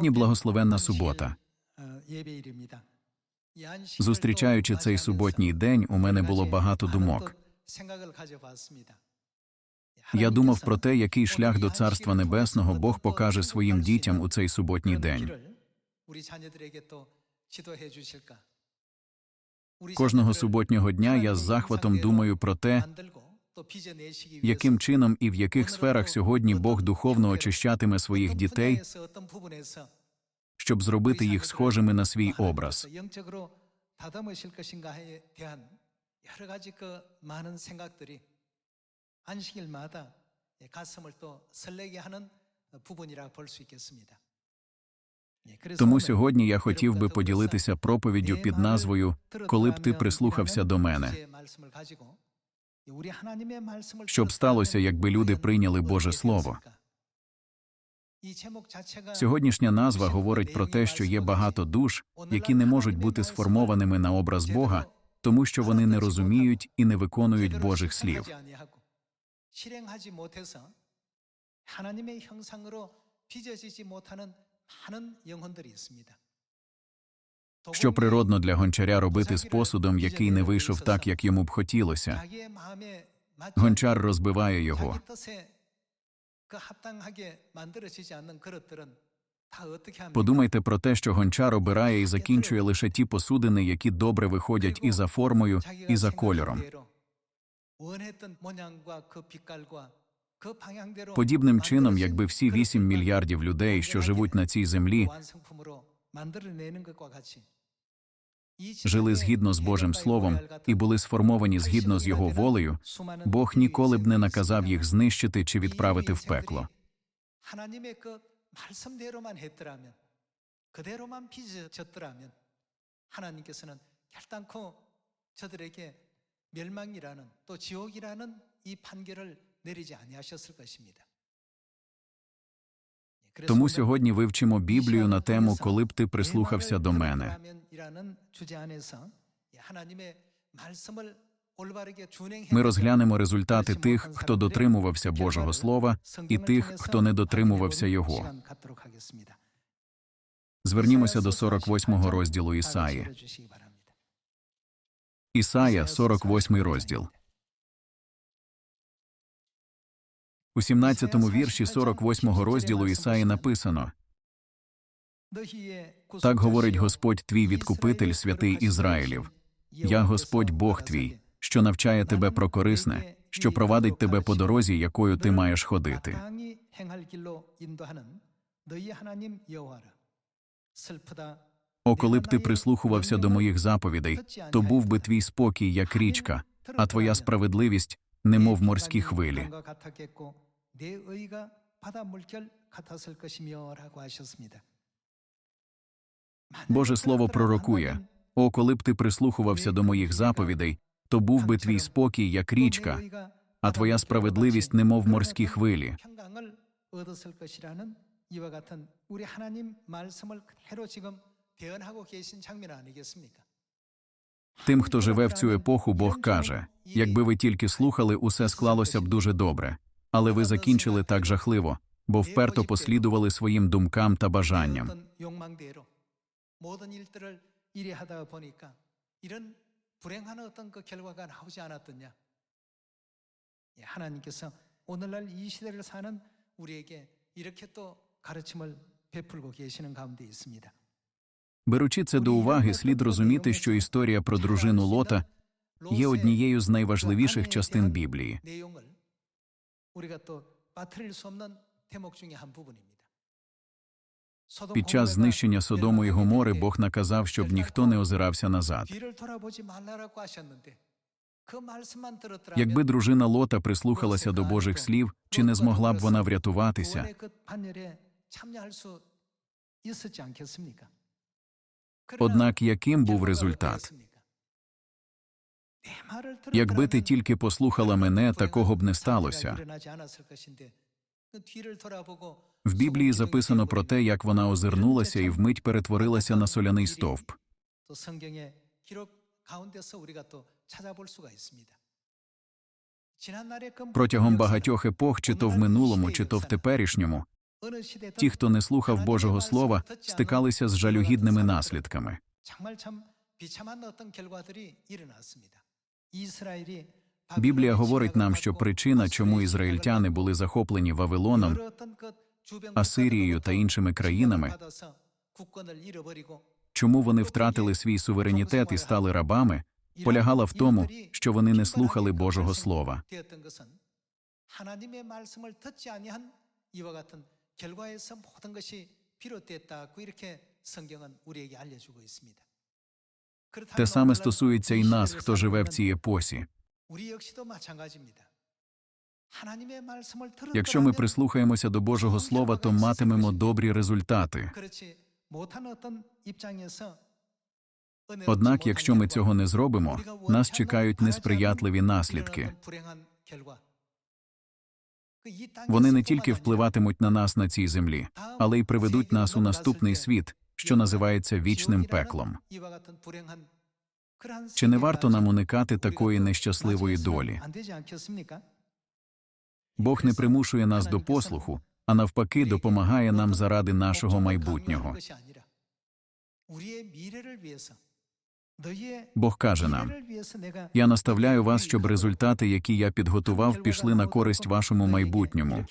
Сьогодні благословенна субота. Зустрічаючи цей суботній день, у мене було багато думок. Я думав про те, який шлях до Царства Небесного Бог покаже своїм дітям у цей суботній день. Кожного суботнього дня я з захватом думаю про те, яким чином і в яких сферах сьогодні Бог духовно очищатиме своїх дітей, щоб зробити їх схожими на свій образ. Тому сьогодні я хотів би поділитися проповіддю під назвою Коли б ти прислухався до мене. Щоб сталося, якби люди прийняли Боже Слово. Сьогоднішня назва говорить про те, що є багато душ, які не можуть бути сформованими на образ Бога, тому що вони не розуміють і не виконують Божих слів. Що природно для гончаря робити з посудом, який не вийшов так, як йому б хотілося. Гончар розбиває його. Подумайте про те, що гончар обирає і закінчує лише ті посудини, які добре виходять і за формою, і за кольором. Подібним чином, якби всі 8 мільярдів людей, що живуть на цій землі, жили згідно з Божим Словом і були сформовані згідно з його волею, Бог ніколи б не наказав їх знищити чи відправити в пекло. Тому сьогодні вивчимо Біблію на тему, коли б ти прислухався до мене 들었더라면이라는 주제 안에서 하나님의 말씀을 올바르게 준행해 Ми розглянемо результати тих, хто дотримувався Божого Слова, і тих, хто не дотримувався його. Звернімося до 48 розділу Ісаї. Ісая, 48 розділ. У 17 вірші 48 розділу Ісаї написано так говорить Господь твій відкупитель, святий Ізраїлів. Я Господь Бог твій, що навчає тебе про корисне, що провадить тебе по дорозі, якою ти маєш ходити. О, коли б ти прислухувався до моїх заповідей, то був би твій спокій, як річка, а твоя справедливість, немов морські хвилі. Боже Слово пророкує О, коли б ти прислухувався до моїх заповідей, то був би твій спокій, як річка, а твоя справедливість, немов морські хвилі. Тим, хто живе в цю епоху, Бог каже якби ви тільки слухали, усе склалося б дуже добре, але ви закінчили так жахливо, бо вперто послідували своїм думкам та бажанням. 어떤 욕망대로 모든 일들을 이래 하다 보니까 이런 불행한 어떤 그 결과가 나오지 않았더냐? 예, 하나님께서 오늘날 이 시대를 사는 우리에게 이렇게 또 가르침을 베풀고 계시는 가운데 있습니다. Беручи це до уваги, слід розуміти, що історія про дружину Лота є однією з найважливіших частин Біблії. 내용을 우리가 또 빠뜨릴 수 없는 대목 중에 한 부분입니다. Під час знищення Содому і Гомори Бог наказав, щоб ніхто не озирався назад. Якби дружина Лота прислухалася до Божих слів, чи не змогла б вона врятуватися? Однак яким був результат? Якби ти тільки послухала мене, такого б не сталося. В Біблії записано про те, як вона озирнулася і вмить перетворилася на соляний стовп. Протягом багатьох епох, чи то в минулому, чи то в теперішньому, ті, хто не слухав Божого Слова, стикалися з жалюгідними наслідками. Біблія говорить нам, що причина, чому ізраїльтяни були захоплені Вавилоном, Асирією та іншими країнами. Чому вони втратили свій суверенітет і стали рабами, полягала в тому, що вони не слухали Божого Слова. Те саме стосується і нас, хто живе в цій епосі. Якщо ми прислухаємося до Божого Слова, то матимемо добрі результати. Однак, якщо ми цього не зробимо, нас чекають несприятливі наслідки. Вони не тільки впливатимуть на нас на цій землі, але й приведуть нас у наступний світ, що називається вічним пеклом. Чи не варто нам уникати такої нещасливої долі? Бог не примушує нас до послуху, а навпаки, допомагає нам заради нашого майбутнього. Бог каже нам: я наставляю вас, щоб результати, які я підготував, пішли на користь вашому майбутньому.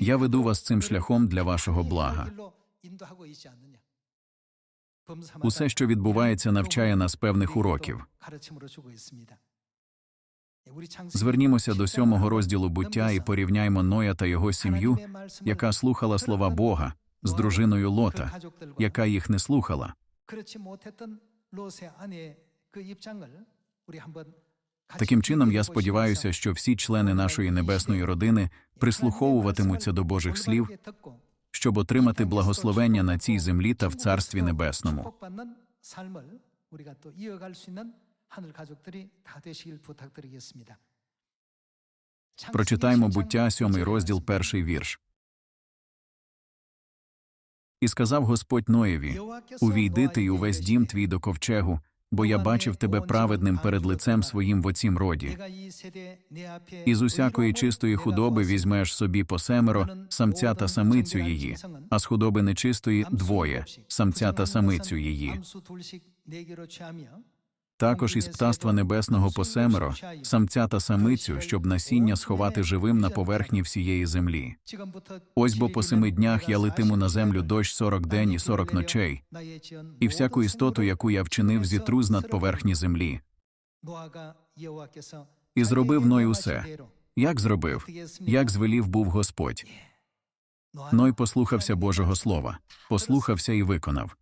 Я веду вас цим шляхом для вашого блага. Усе, що відбувається, навчає нас певних уроків. Звернімося до сьомого розділу буття і порівняймо Ноя та його сім'ю, яка слухала слова Бога з дружиною Лота, яка їх не слухала. Таким чином, я сподіваюся, що всі члени нашої небесної родини прислуховуватимуться до Божих слів, щоб отримати благословення на цій землі та в Царстві Небесному. Прочитаємо буття, сьомий розділ, перший вірш. І сказав Господь Ноєві Увійди ти й увесь дім твій до ковчегу, бо я бачив тебе праведним перед лицем своїм в оцім роді. І з усякої чистої худоби візьмеш собі по семеро самця та самицю її, а з худоби нечистої двоє самця та самицю її також із птаства небесного по семеро, самця та самицю, щоб насіння сховати живим на поверхні всієї землі. Ось бо по семи днях я летиму на землю дощ сорок день і сорок ночей, і всяку істоту, яку я вчинив, зітру з над поверхні землі. І зробив Ной усе. Як зробив, як звелів був Господь. Ной послухався Божого Слова, послухався і виконав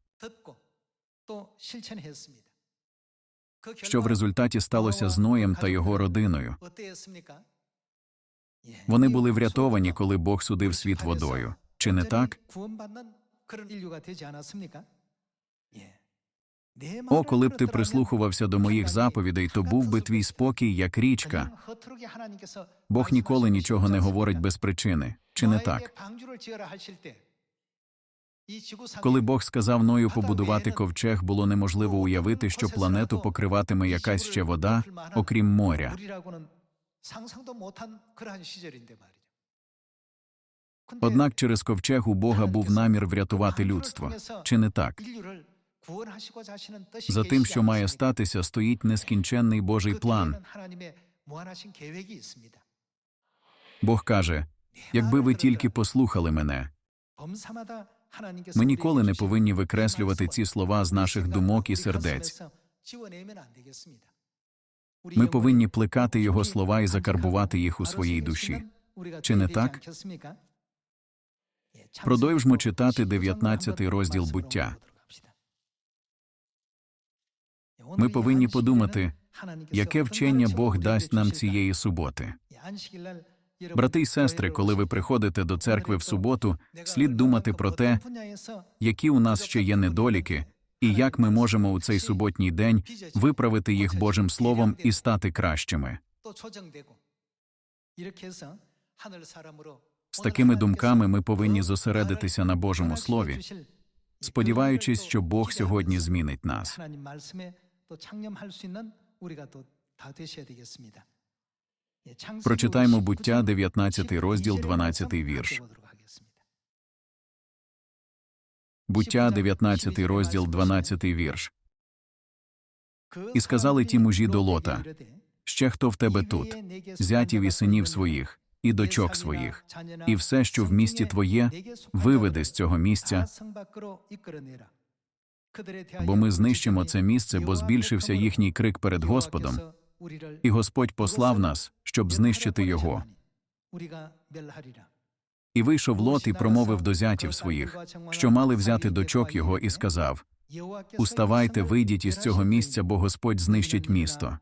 що в результаті сталося з Ноєм та його родиною. Вони були врятовані, коли Бог судив світ водою. Чи не так? О, коли б ти прислухувався до моїх заповідей, то був би твій спокій як річка. Бог ніколи нічого не говорить без причини. Чи не так? Коли Бог сказав Ною побудувати ковчег, було неможливо уявити, що планету покриватиме якась ще вода, окрім моря. Однак через ковчег у Бога був намір врятувати людство. Чи не так? За тим, що має статися, стоїть нескінченний Божий план. Бог каже: якби ви тільки послухали мене. Ми ніколи не повинні викреслювати ці слова з наших думок і сердець. Ми повинні плекати його слова і закарбувати їх у своїй душі. Чи не так? Продовжмо читати 19 розділ буття. Ми повинні подумати, яке вчення Бог дасть нам цієї суботи. Брати й сестри, коли ви приходите до церкви в суботу, слід думати про те, які у нас ще є недоліки, і як ми можемо у цей суботній день виправити їх Божим Словом і стати кращими. З такими думками ми повинні зосередитися на Божому слові, сподіваючись, що Бог сьогодні змінить нас. Прочитаймо буття, 19 розділ, 12 вірш. Буття, 19 розділ, 12 вірш. І сказали ті мужі до лота ще хто в тебе тут, зятів і синів своїх, і дочок своїх, і все, що в місті твоє, виведи з цього місця. Бо ми знищимо це місце, бо збільшився їхній крик перед Господом, і Господь послав нас, щоб знищити його. І вийшов Лот і промовив до зятів своїх, що мали взяти дочок його, і сказав: Уставайте, вийдіть із цього місця, бо Господь знищить місто.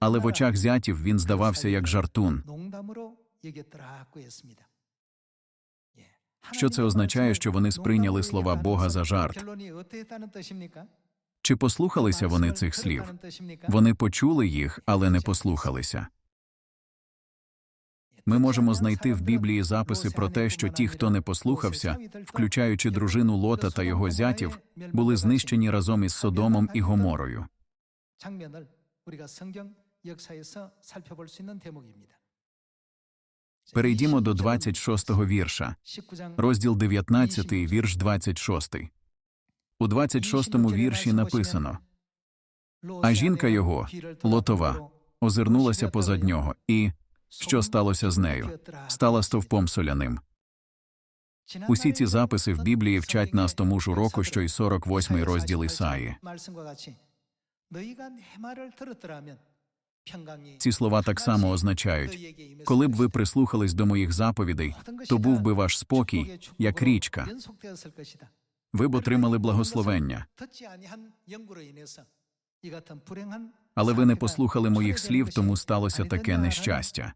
Але в очах зятів він здавався як жартун. Що це означає, що вони сприйняли слова Бога за жарт? Чи послухалися вони цих слів? Вони почули їх, але не послухалися. Ми можемо знайти в Біблії записи про те, що ті, хто не послухався, включаючи дружину Лота та його зятів, були знищені разом із Содомом і Гоморою. Перейдімо до 26-го вірша, розділ 19, вірш 26. У 26-му вірші написано: А жінка його, Лотова, озирнулася позад нього, і що сталося з нею? Стала стовпом соляним. Усі ці записи в Біблії вчать нас тому ж уроку, що й 48-й розділ Ісаї. Ці слова так само означають: коли б ви прислухались до моїх заповідей, то був би ваш спокій, як річка. Ви б отримали благословення. Але ви не послухали моїх слів, тому сталося таке нещастя.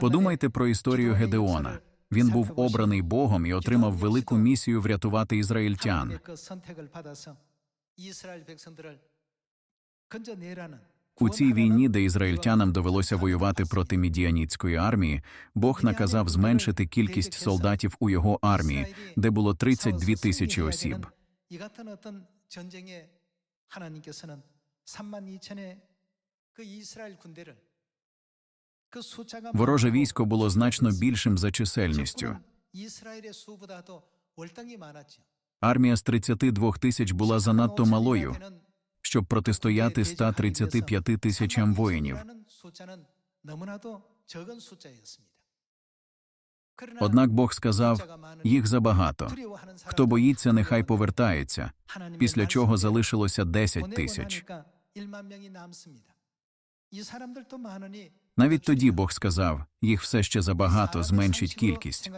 Подумайте про історію Гедеона. Він був обраний Богом і отримав велику місію врятувати ізраїльтян. У цій війні, де ізраїльтянам довелося воювати проти мідіанітської армії, Бог наказав зменшити кількість солдатів у його армії, де було 32 тисячі осіб. Вороже військо було значно більшим за чисельністю. Армія з 32 тисяч була занадто малою щоб протистояти 135 тисячам воїнів. Однак Бог сказав їх забагато. Хто боїться, нехай повертається, після чого залишилося 10 тисяч. Навіть тоді Бог сказав їх все ще забагато, зменшить кількість.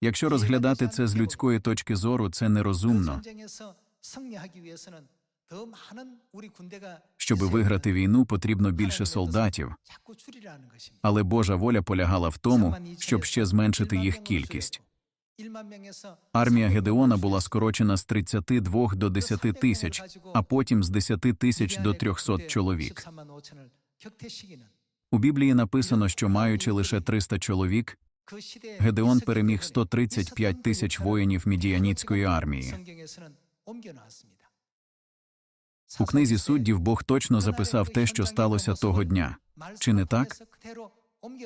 Якщо розглядати це з людської точки зору, це нерозумно. Щоби виграти війну, потрібно більше солдатів, але Божа воля полягала в тому, щоб ще зменшити їх кількість. Армія Гедеона була скорочена з 32 до 10 тисяч, а потім з 10 тисяч до 300 чоловік. У Біблії написано, що маючи лише 300 чоловік, Гедеон переміг 135 тисяч воїнів мідіаніцької армії. У книзі суддів Бог точно записав те, що сталося того дня. Чи не так?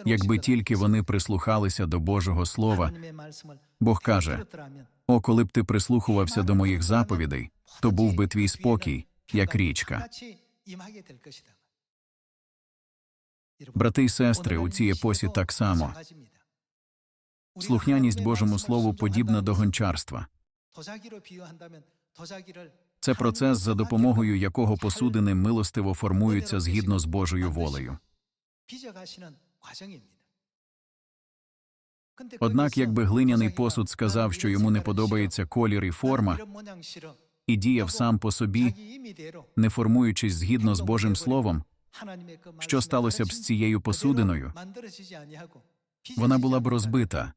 Якби тільки вони прислухалися до Божого Слова, Бог каже: О, коли б ти прислухувався до моїх заповідей, то був би твій спокій, як річка. Брати й сестри, у цій епосі так само. Слухняність Божому Слову подібна до гончарства. Це процес, за допомогою якого посудини милостиво формуються згідно з Божою волею. Однак, якби глиняний посуд сказав, що йому не подобається колір і форма, і діяв сам по собі, не формуючись згідно з Божим Словом, що сталося б з цією посудиною? Вона була б розбита.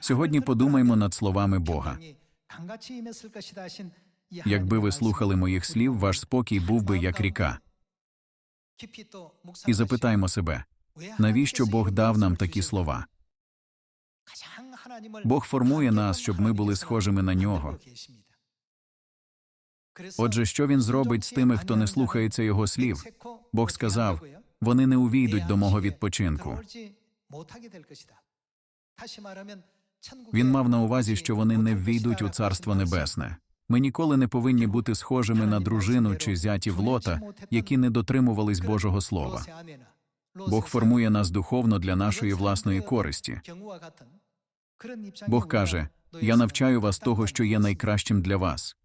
Сьогодні подумаймо над словами Бога. Якби ви слухали моїх слів, ваш спокій був би як ріка. І запитаймо себе, навіщо Бог дав нам такі слова? Бог формує нас, щоб ми були схожими на нього. Отже, що він зробить з тими, хто не слухається його слів? Бог сказав: вони не увійдуть до мого відпочинку. Він мав на увазі, що вони не ввійдуть у Царство Небесне. Ми ніколи не повинні бути схожими на дружину чи зятів Лота, які не дотримувались Божого Слова. Бог формує нас духовно для нашої власної користі. Бог каже: Я навчаю вас того, що є найкращим для вас.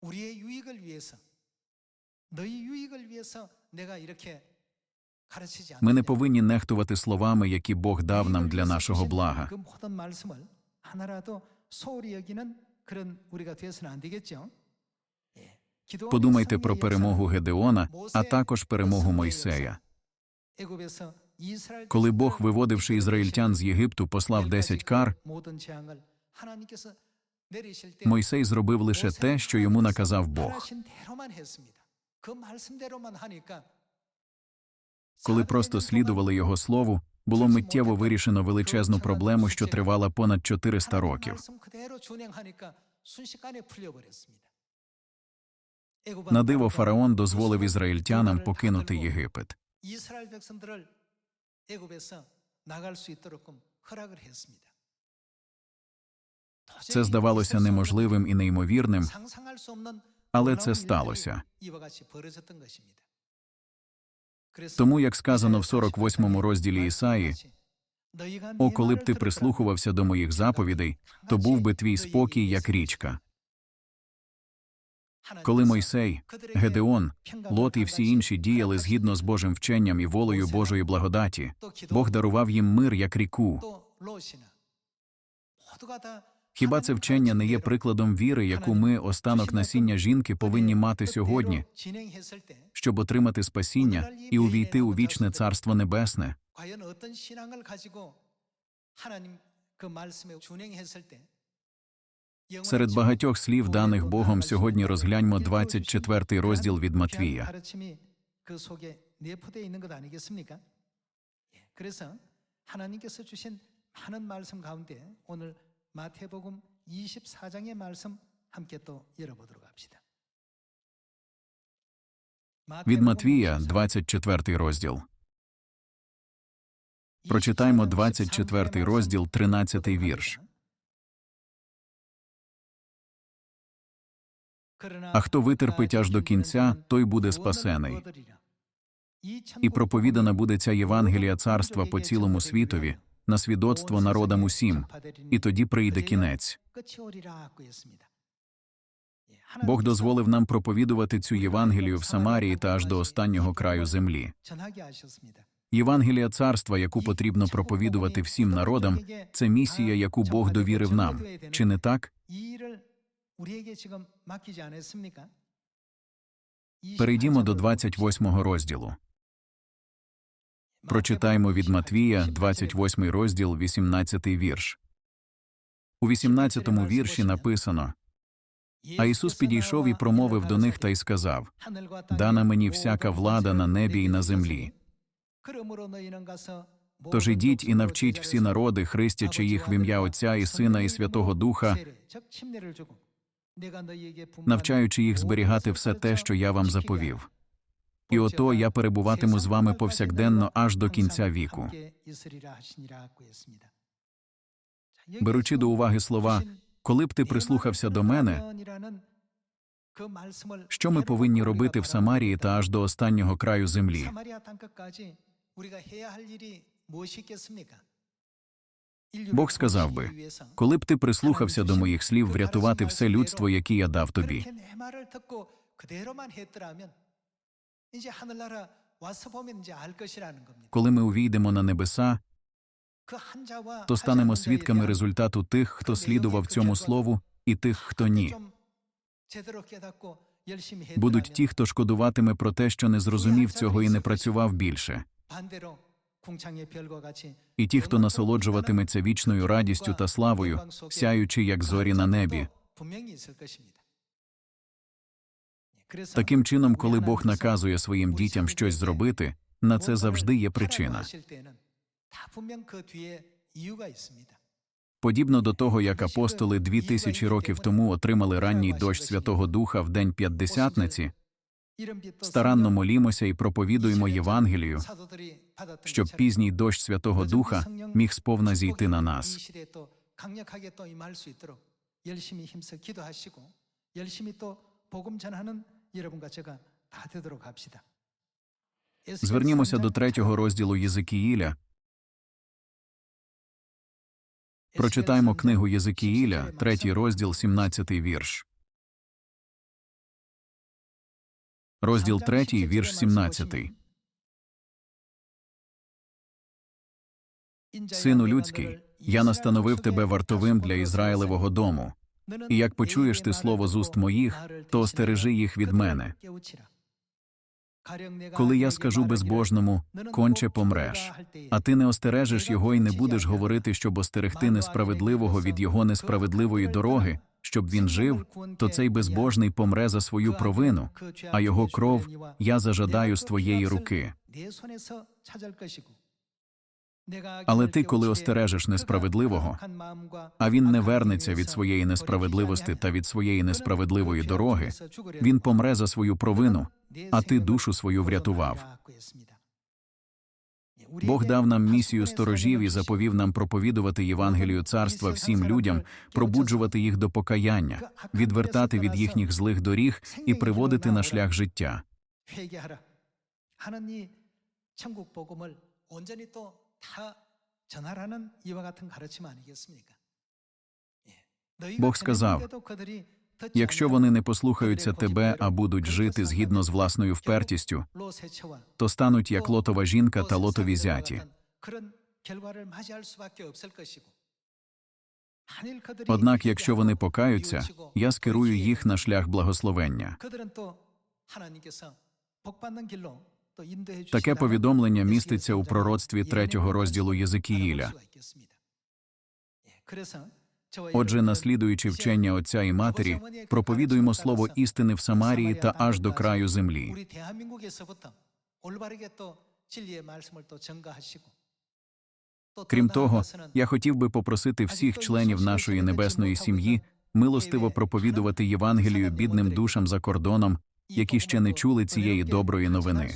하나님께서는 우리를 영적으로 빚어가십니다. 우리의 유익을 위해서, 너희 유익을 위해서 내가 이렇게 가르치지 Ми не 않느냐. повинні нехтувати словами, які Бог дав нам для нашого блага. 그 모든 말씀을 하나라도 소홀히 여기는 그런 우리가 되어서는 안 되겠죠. 예. 기도원의 Подумайте 성령의 про перемогу 역사는 Гедеона, а також перемогу Мойсея. 애굽에서 이스라엘 Коли Бог, 백성들을 виводивши ізраїльтян з Єгипту, послав десять кар, 모든 재앙을 하나님께서 내리실 때 Мойсей зробив лише те, що йому наказав Бог. 말하신 대로만 했습니다. 그 말씀대로만 하니까 Коли просто слідували його слову, було миттєво вирішено величезну проблему, що тривала понад 400 하나님 років. 말씀 그대로 준행하니까 순식간에 풀려버렸습니다. На диво фараон дозволив ізраїльтянам покинути Єгипет. 이스라엘 백성들을 애굽에서 나갈 수 있도록끔 허락을 했습니다. це здавалося неможливим і неймовірним, але це сталося. Тому, як сказано в 48-му розділі Ісаї, «О, коли б ти прислухувався до моїх заповідей, то був би твій спокій як річка. Коли Мойсей, Гедеон, Лот і всі інші діяли згідно з Божим вченням і волею Божої благодаті, Бог дарував їм мир як ріку. Хіба це вчення не є прикладом віри, яку ми, останок насіння жінки, повинні мати сьогодні, щоб отримати спасіння і увійти у вічне царство небесне? Серед багатьох слів, даних Богом, сьогодні розгляньмо 24-й розділ від Матвія. 가르침이 그 속에 내포되어 있는 것 아니겠습니까? 예, 그래서 하나님께서 주신 많은 말씀 가운데 오늘 마태복음 24장의 말씀 함께 또 열어보도록 합시다. Від Матвія, 24 розділ. Прочитаймо 24 розділ, 13 вірш. А хто витерпить аж до кінця, той буде спасений. І проповідана буде ця Євангелія царства по цілому світові, на свідоцтво народам усім, і тоді прийде кінець. Бог дозволив нам проповідувати цю Євангелію в Самарії та аж до останнього краю землі. Євангелія царства, яку потрібно проповідувати всім народам, це місія, яку Бог довірив нам. Чи не так? Перейдімо до 28 розділу. Прочитаймо від Матвія, 28 розділ, 18 вірш. У 18 вірші написано А Ісус підійшов і промовив до них та й сказав: Дана мені всяка влада на небі і на землі. Тож ідіть і навчіть всі народи, хрестячи їх в ім'я Отця і Сина і Святого Духа, навчаючи їх зберігати все те, що я вам заповів. І ото я перебуватиму з вами повсякденно аж до кінця віку. Беручи до уваги слова, коли б ти прислухався до мене, що ми повинні робити в Самарії та аж до останнього краю землі? Бог сказав би, коли б ти прислухався до моїх слів врятувати все людство, яке я дав тобі. Коли ми увійдемо на небеса, то станемо свідками результату тих, хто слідував цьому слову, і тих, хто ні. Будуть ті, хто шкодуватиме про те, що не зрозумів цього і не працював більше, і ті, хто насолоджуватиметься вічною радістю та славою, сяючи, як зорі на небі. Таким чином, коли Бог наказує своїм дітям щось зробити, на це завжди є причина. 하실 때에는 다 분명 그 뒤에 이유가 있습니다. Подібно до того, як апостоли дві тисячі років тому отримали ранній дощ Святого Духа в день П'ятдесятниці, 이른 빛도 старанно 성령, молімося і проповідуємо Євангелію, 사도들이 받았던 щоб 것처럼 пізній дощ Святого Духа міг сповна зійти на 이 нас. 시대에 또 강력하게 또 임할 수 있도록 열심히 힘써 기도하시고 열심히 또 복음 전하는 Звернімося до третього розділу Єзикіїля. Прочитаємо книгу Єзикіїля, третій розділ, 17 вірш. Розділ 3, вірш 17. Сину людський, я настановив тебе вартовим для Ізраїлевого дому. І як почуєш ти слово з уст моїх, то остережи їх від мене. Коли я скажу безбожному, конче помреш, а ти не остережеш його і не будеш говорити, щоб остерегти несправедливого від його несправедливої дороги, щоб він жив, то цей безбожний помре за свою провину, а його кров я зажадаю з твоєї руки. Але ти, коли остережеш несправедливого, А він не вернеться від своєї несправедливості та від своєї несправедливої дороги, він помре за свою провину, а ти душу свою врятував. Бог дав нам місію сторожів і заповів нам проповідувати Євангелію царства всім людям, пробуджувати їх до покаяння, відвертати від їхніх злих доріг і приводити на шлях життя. Бог сказав якщо вони не послухаються тебе, а будуть жити згідно з власною впертістю, то стануть як лотова жінка та лотові зяті. Однак, якщо вони покаються, я скерую їх на шлях благословення. Таке повідомлення міститься у пророцтві третього розділу Єзикіїля. Отже, наслідуючи вчення отця і матері, проповідуємо слово істини в Самарії та аж до краю землі. Крім того, я хотів би попросити всіх членів нашої небесної сім'ї милостиво проповідувати Євангелію бідним душам за кордоном, які ще не чули цієї доброї новини.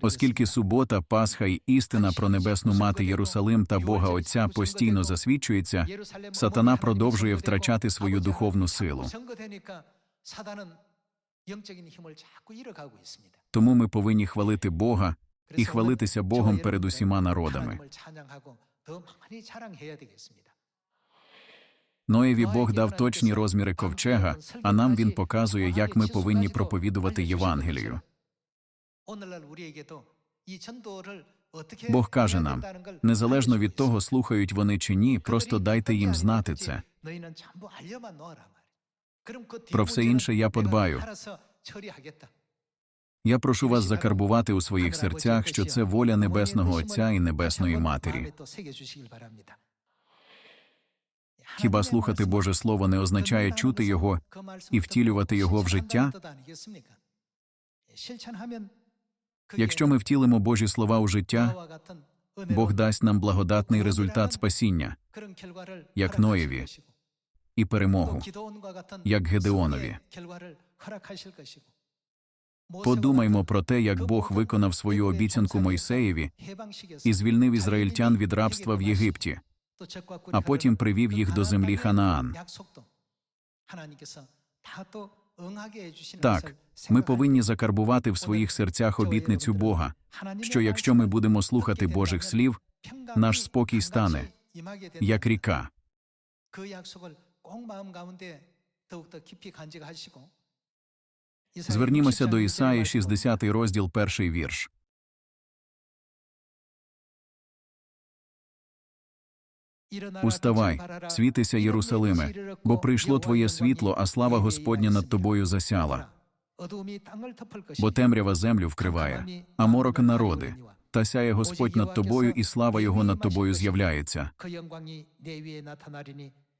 Оскільки субота, Пасха і істина про небесну мати Єрусалим та Бога Отця постійно засвідчується, сатана продовжує втрачати свою духовну силу. Тому ми повинні хвалити Бога і хвалитися Богом перед усіма народами. Ноєві Бог дав точні розміри ковчега, а нам він показує, як ми повинні проповідувати Євангелію. Бог каже нам незалежно від того, слухають вони чи ні, просто дайте їм знати це. Про все інше я подбаю. Я прошу вас закарбувати у своїх серцях, що це воля Небесного Отця і Небесної Матері. Хіба слухати Боже Слово не означає чути його і втілювати його в життя? Якщо ми втілимо Божі слова у життя, Бог дасть нам благодатний результат спасіння як Ноєві, і перемогу. як Гедеонові. Подумаймо про те, як Бог виконав свою обіцянку Мойсеєві і звільнив ізраїльтян від рабства в Єгипті, а потім привів їх до землі Ханаан. Так, ми повинні закарбувати в своїх серцях обітницю Бога, що якщо ми будемо слухати Божих слів, наш спокій стане, як ріка. Звернімося до Ісаї, 60 розділ, перший вірш. Уставай, світися, Єрусалиме, бо прийшло твоє світло, а слава Господня над тобою засяла. Бо темрява землю вкриває, а морок народи. Та сяє Господь над тобою, і слава Його над тобою з'являється.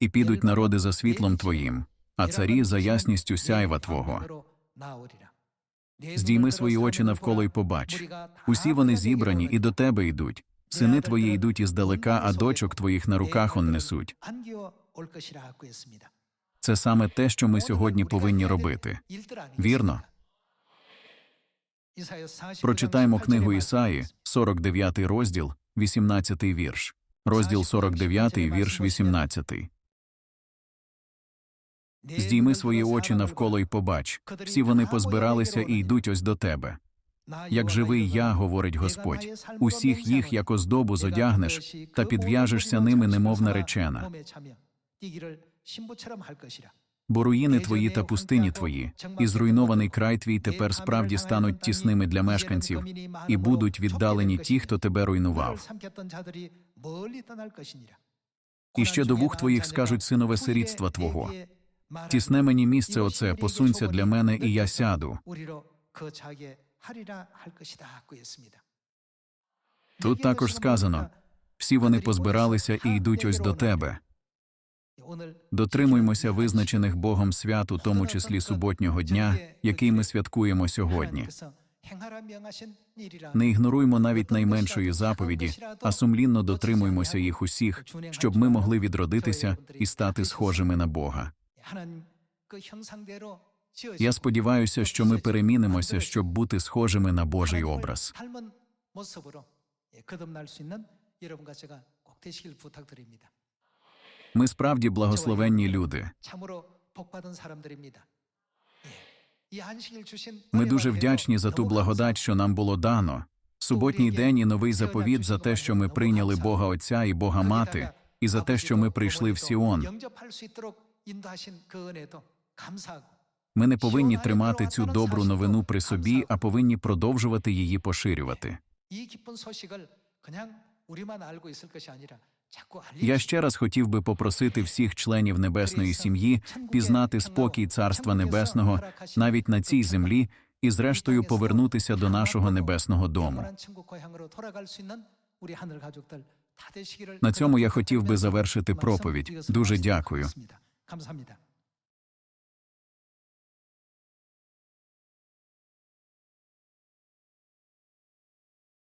І підуть народи за світлом Твоїм, а царі за ясністю сяйва Твого. Здійми свої очі навколо й побач. Усі вони зібрані і до тебе йдуть. Сини твої йдуть іздалека, а дочок твоїх на руках он несуть. Це саме те, що ми сьогодні повинні робити. Вірно? Прочитаємо книгу Ісаї, 49 розділ, 18 вірш. Розділ 49, вірш 18. Здійми свої очі навколо й побач. Всі вони позбиралися і йдуть ось до тебе. Як живий я, говорить Господь, усіх їх як оздобу зодягнеш та підв'яжешся ними, немов наречена. Бо руїни твої та пустині твої, і зруйнований край твій тепер справді стануть тісними для мешканців, і будуть віддалені ті, хто тебе руйнував. І ще до вух твоїх скажуть синове сирітства твого. Тісне мені місце оце, посунься для мене, і я сяду. Тут також сказано всі вони позбиралися і йдуть ось до тебе. Дотримуймося визначених Богом свят, у тому числі суботнього дня, який ми святкуємо сьогодні. Не ігноруймо навіть найменшої заповіді, а сумлінно дотримуймося їх усіх, щоб ми могли відродитися і стати схожими на Бога. Я сподіваюся, що ми перемінимося, щоб бути схожими на Божий образ. Ми справді благословенні люди. Ми дуже вдячні за ту благодать, що нам було дано. Суботній день і новий заповіт за те, що ми прийняли Бога Отця і Бога Мати, і за те, що ми прийшли в Сіон. Ми не повинні тримати цю добру новину при собі, а повинні продовжувати її поширювати. Я ще раз хотів би попросити всіх членів небесної сім'ї пізнати спокій Царства Небесного навіть на цій землі і, зрештою, повернутися до нашого небесного дому. На цьому я хотів би завершити проповідь. Дуже дякую.